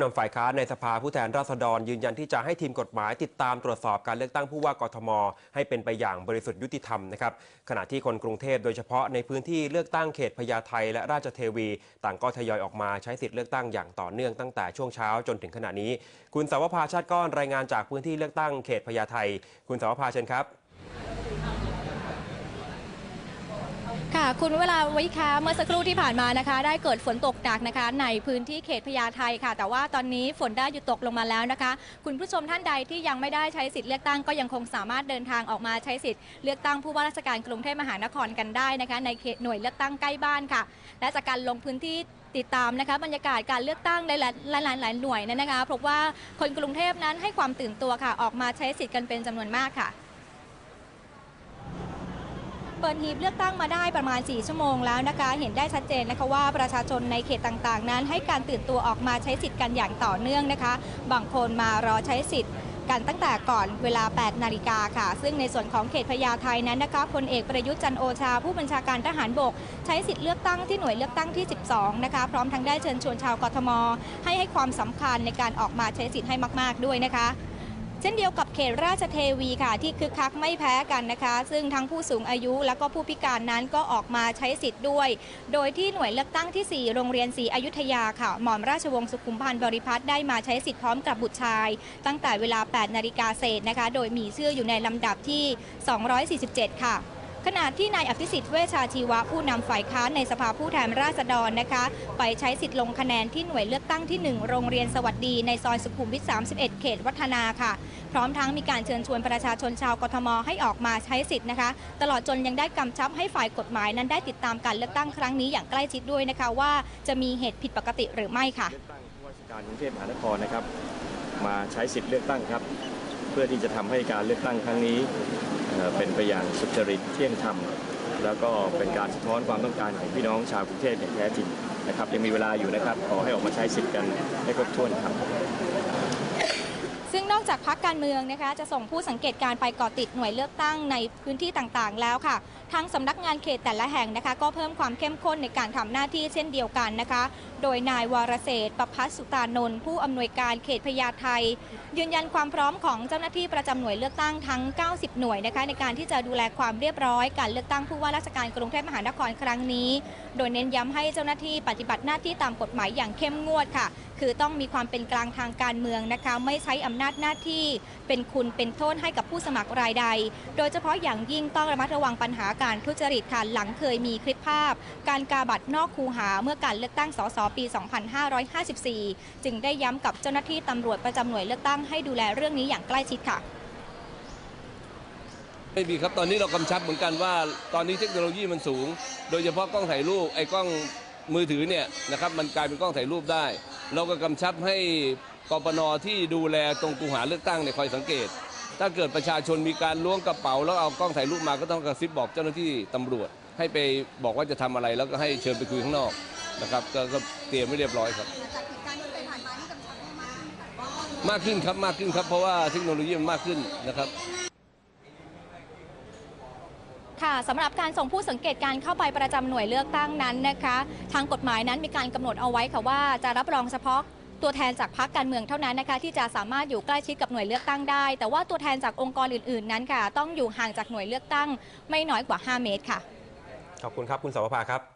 นำฝ่ายค้านในสภาผู้แทนราษฎรยืนยันที่จะให้ทีมกฎหมายติดตามตรวจสอบการเลือกตั้งผู้ว่ากทม ให้เป็นไปอย่างบริสุทธิ์ยุติธรรมนะครับขณะที่คนกรุงเทพโดยเฉพาะในพื้นที่เลือกตั้งเขตพญาไทและราชเทวี ต่างก็ทยอยออกมาใช้สิทธิ์เลือกตั้งอย่างต่อเนื่องตั้งแต่ช่วงเช้าจนถึงขณะนี้ คุณสาวภาชาติก้อนรายงานจากพื้นที่เลือกตั้งเขตพญาไทคุณสาวภาเชิญครับ คุณเวลาวิคะเมื่อสักครู่ที่ผ่านมานะคะ ได้เกิดฝนตกหนักนะคะ ในพื้นที่เขตพญาไทค่ะ แต่ว่าตอนนี้ฝนได้หยุดตกลงมาแล้วนะคะ คุณผู้ชมท่านใดที่ยังไม่ได้ใช้สิทธิ์เลือกตั้งก็ยังคงสามารถเดินทางออกมาใช้สิทธิ์เลือกตั้งผู้ว่าราชการกรุงเทพมหานครกันได้นะคะ ในเขตหน่วยเลือกตั้งใกล้บ้านค่ะ และจากการลงพื้นที่ติดตามนะคะบรรยากาศการเลือกตั้งในหลายหลายหน่วยนั้นนะคะพบว่าคนกรุงเทพนั้นให้ความตื่นตัวค่ะ ออกมาใช้สิทธิ์กันเป็นจำนวนมากค่ะ เปิดหีบเลือกตั้งมาได้ประมาณ 4 ชั่วโมงแล้วนะคะ เห็นได้ชัดเจนนะคะว่าประชาชนในเขตต่างๆ นั้นให้การตื่นตัวออกมาใช้สิทธิ์กันอย่างต่อเนื่องนะคะ บางคนมารอใช้สิทธิ์กันตั้งแต่ก่อนเวลา 8 นาฬิกาค่ะ ซึ่งในส่วนของเขตพญาไทนั้นนะคะพลเอกประยุทธ์จันโอชา ผู้บัญชาการทหารบก ใช้สิทธิ์เลือกตั้งที่หน่วยเลือกตั้งที่ 12 นะคะ พร้อมทั้งได้เชิญชวนชาวกทม ให้ให้ความสำคัญในการออกมาใช้สิทธิ์ให้มาก ๆ ด้วยนะคะ เช่นเดียวกับเขตราชเทวีค่ะที่คึกคักไม่แพ้กันนะคะ ซึ่งทั้งผู้สูงอายุและก็ผู้พิการนั้นก็ออกมาใช้สิทธิ์ด้วย โดยที่หน่วยเลือกตั้งที่ 4 โรงเรียนศรีอยุธยาค่ะ หม่อมราชวงศ์สุขุมพันธ์บริพัตรได้มาใช้สิทธิ์พร้อมกับบุตรชาย ตั้งแต่เวลา 8 นาฬิกาเศษนะคะ โดยมีชื่ออยู่ในลำดับที่ 247 ค่ะ ขณะที่นายอภิสิทธิ์เวชาชีวะผู้นำฝ่ายค้านในสภาผู้แทนราษฎรนะคะ ไปใช้สิทธิ์ลงคะแนนที่หน่วยเลือกตั้งที่ 1 โรงเรียนสวัสดีในซอยสุขุมวิท 31 เขตวัฒนาค่ะ พร้อมทั้งมีการเชิญชวนประชาชนชาวกทมให้ออกมาใช้สิทธิ์นะคะ ตลอดจนยังได้กำชับให้ฝ่ายกฎหมายนั้นได้ติดตามการเลือกตั้งครั้งนี้อย่างใกล้ชิดด้วยนะคะว่าจะมีเหตุผิดปกติหรือไม่ค่ะกตั้งผู้ว่าราชการกรุงเทพมหานครนะครับ มาใช้สิทธิ์เลือกตั้งครับ เพื่อที่จะทำให้การเลือกตั้งครั้งนี้ เป็นไปอย่างสุจริตเที่ยงธรรม แล้วก็เป็นการสะท้อนความต้องการของพี่น้องชาวกรุงเทพอย่างแท้จริงนะครับยังมีเวลาอยู่นะครับขอให้ออกมาใช้สิทธิ์กันให้ครบถ้วนครับ ซึ่งนอกจากพักการเมืองนะคะจะส่งผู้สังเกตการณ์ไปเกาะติดหน่วยเลือกตั้งในพื้นที่ต่างๆ แล้วค่ะ ทางสำนักงานเขตแต่ละแห่งนะคะ ก็เพิ่มความเข้มข้นในการทำหน้าที่เช่นเดียวกันนะคะ โดยนายวรเศษประพัฒสุตานนท์ผู้อำนวยการเขตพญาไทยืนยันความพร้อมของเจ้าหน้าที่ประจำหน่วยเลือกตั้งทั้ง 90 หน่วยนะคะในการที่จะดูแลความเรียบร้อย การเลือกตั้งผู้ว่าราชการกรุงเทพมหานครครั้งนี้ โดยเน้นย้ำให้เจ้าหน้าที่ปฏิบัติหน้าที่ตามกฎหมายอย่างเข้มงวดค่ะ คือต้องมีความเป็นกลางทางการเมืองนะคะไม่ใช้อำนาจหน้าที่ เป็นคุณเป็นโทษให้กับผู้สมัครรายใด โดยเฉพาะอย่างยิ่งต้องระมัดระวังปัญหาการทุจริตค่ะหลังเคยมีคลิปภาพ การกาบัตรนอกคูหาเมื่อการเลือกตั้งสสปี 2554 จึงได้ย้ำกับเจ้าหน้าที่ตำรวจประจำหน่วยเลือกตั้งให้ดูแลเรื่องนี้อย่างใกล้ชิดค่ะไม่มีครับตอนนี้เรากำชับเหมือนกันว่าตอนนี้เทคโนโลยีมันสูง โดยเฉพาะกล้องถ่ายรูปไอ้กล้องมือถือเนี่ยนะครับมันกลายเป็นกล้องถ่ายรูปได้ เราก็กำชับให้ กปนที่ดูแลตรงกูหาเลือกตั้งเนี่ยคอยสังเกต ถ้าเกิดประชาชนมีการล้วงกระเป๋า แล้วเอากล้องถ่ายรูปมาก็ต้องกระซิบบอกเจ้าหน้าที่ตำรวจ ให้ไปบอกว่าจะทำอะไรแล้วก็ให้เชิญไปคุยข้างนอกนะครับกก็เตรียมไม่เรียบร้อยครับมากขึ้นครับมากขึ้นครับเพราะว่าเทคโนโลยีมันมากขึ้นนะครับค่ะสำหรับการส่งผู้สังเกตการเข้าไปประจำหน่วยเลือกตั้งนั้นนะคะ ทางกฎหมายนั้นมีการกำหนดเอาไว้ค่ะว่าจะรับรองเฉพาะ ตัวแทนจากพรรคการเมืองเท่านั้นนะคะที่จะสามารถอยู่ใกล้ชิดกับหน่วยเลือกตั้งได้ แต่ว่าตัวแทนจากองค์กรอื่น ๆ นั้นค่ะ ต้องอยู่ห่างจากหน่วยเลือกตั้ง ไม่น้อยกว่า 5 เมตรค่ะ ขอบคุณครับคุณสาวภาครับ